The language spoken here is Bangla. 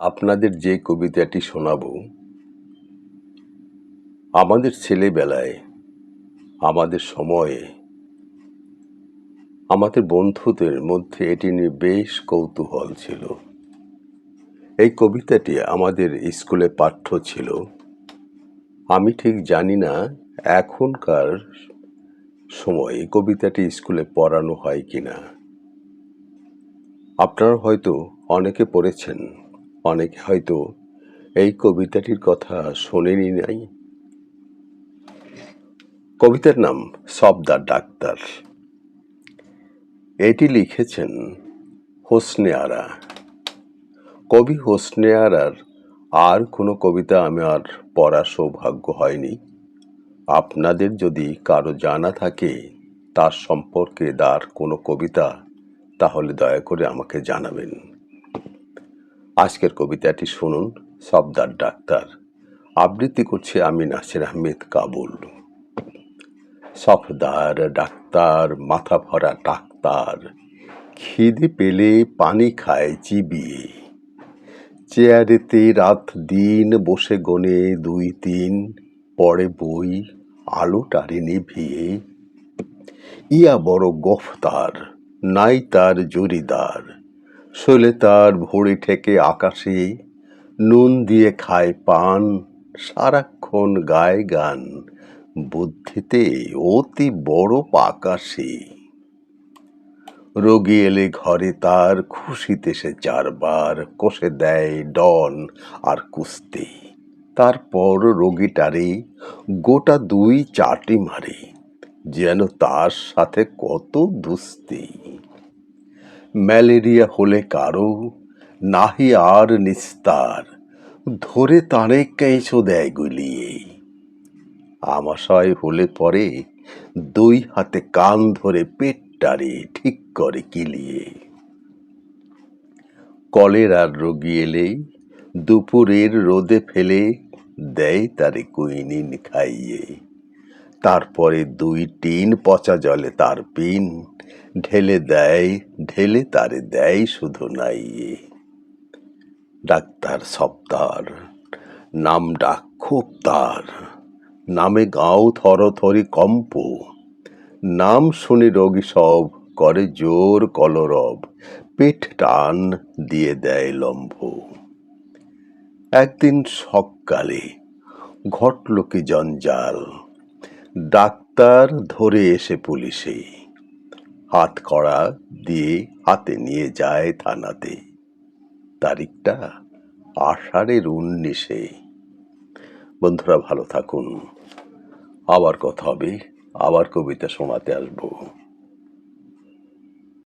আপনাদের যে কবিতাটি শোনাব, আমাদের ছেলেবেলায়, আমাদের সময়ে, আমাদের বন্ধুদের মধ্যে এটি নিয়ে বেশ কৌতূহল ছিল। এই কবিতাটি আমাদের স্কুলে পাঠ্য ছিল। আমি ঠিক জানি না এখনকার সময়ে কবিতাটি স্কুলে পড়ানো হয় কি না আপনারা হয়তো অনেকে পড়েছেন। অনেকে হয়তো এই কবিতাটির কথা শোনেনি নাই। কবিতার নাম সবদার ডাক্তার। এটি লিখেছেন হোসনে আরা। কবি হোসনে আরার আর কোনো কবিতা আমার পড়ার সৌভাগ্য হয়নি। আপনাদের যদি কারও জানা থাকে তার সম্পর্কে তার কোনো কবিতা, তাহলে দয়া করে আমাকে জানাবেন। আজকের কবিতাটি শুনুন সবদার ডাক্তার। আবৃত্তি করছে আমি নাসির আহমেদ কাবুল। সফদার ডাক্তার, মাথা ভরা ডাক্তার, খিদে পেলে পানি খায় চিবিয়ে। চেয়ারেতে রাত দিন বসে গনে দুই তিন, পড়ে বই আলো টারে নিভিয়ে। ইয়া বড় গফতার, নাই তার জরিদার শোলে তার ভরে ঠেকে আকাশে নুন দিয়ে খায় পান, সারাক্ষণ গায় গান, বুদ্ধিতে অতি বড় পাকাশে। রোগী এলে ঘরে তার খুশিতে সে চারবার কষে দেয় ডন আর কুস্তি। তারপর রোগীটারে গোটা দুই চাটি মারে, যেন তার সাথে কত দুস্তি। ম্যালেরিয়া হলে কারও, নাহি আর নিস্তার। ধরে তারে কেঁচো দেয় গুলিয়ে। আমাশয় হলে পরে দুই হাতে কান ধরে পেটটারে ঠিক করে কিলিয়ে। কলেরার রোগী এলে দুপুরের রোদে ফেলে দেয় তারে কুইনিন খাইয়ে। তারপরে দুই টিন পচা জলে তার পিন ঢেলে দেয়, ঢেলে তারে দেয় শুধু নাইয়ে ডাক্তার সপ্তার, নাম ডাক খুব তার। নামে গাও থরথরি কম্প। নাম শুনে রোগী সব করে জোর কলরব। পেট টান দিয়ে দেয় লম্ভ একদিন সকালে ঘটল কি জঞ্জাল। ডাক্তার ধরে এসে পুলিশে। হাত করা দিয়ে হাতে নিয়ে যায় থানাতে। তারিখটা আষাঢ়ের উনিশে। বন্ধুরা ভালো থাকুন। আবার কথা হবে, আবার কবিতা শোনাতে আসব।